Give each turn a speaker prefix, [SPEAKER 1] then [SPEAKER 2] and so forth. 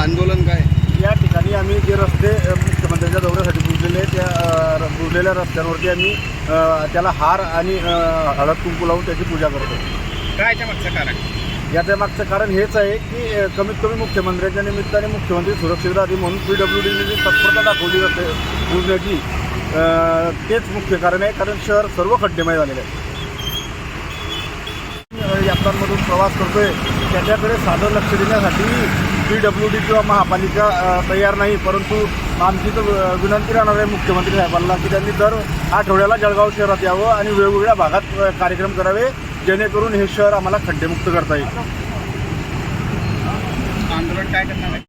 [SPEAKER 1] आंदोलन काय? या ठिकाणी आम्ही जे रस्ते मुख्यमंत्र्यांच्या दौऱ्यासाठी पुजलेले त्या पुजलेल्या रस्त्यांवरती आम्ही त्याला हार आणि हळद कुंकू लावून त्याची पूजा करतो.
[SPEAKER 2] काय याच्या मागचं कारण?
[SPEAKER 1] याच्या मागचं कारण हेच आहे की कमीत कमी मुख्यमंत्र्यांच्या निमित्ताने मुख्यमंत्री सुरक्षित राहतील म्हणून पी डब्ल्यू डीने जी तत्परता दाखवली जाते पूजण्याची तेच मुख्य कारण आहे कारण शहर सर्व खड्डेमय झालेलं आहे यात्रांमधून प्रवास करतोय त्याच्याकडे साधं लक्ष देण्यासाठी पी डब्ल्यू डी किंवा महापालिका तयार नाही. परंतु आमची तर विनंती राहणार आहे मुख्यमंत्री साहेबांना की त्यांनी दर आठवड्याला जळगाव शहरात यावं आणि वेगवेगळ्या भागात कार्यक्रम करावे जेणेकरून हे शहर आम्हाला खड्डेमुक्त करता येईल.
[SPEAKER 2] आंदोलन काय करणार आहे?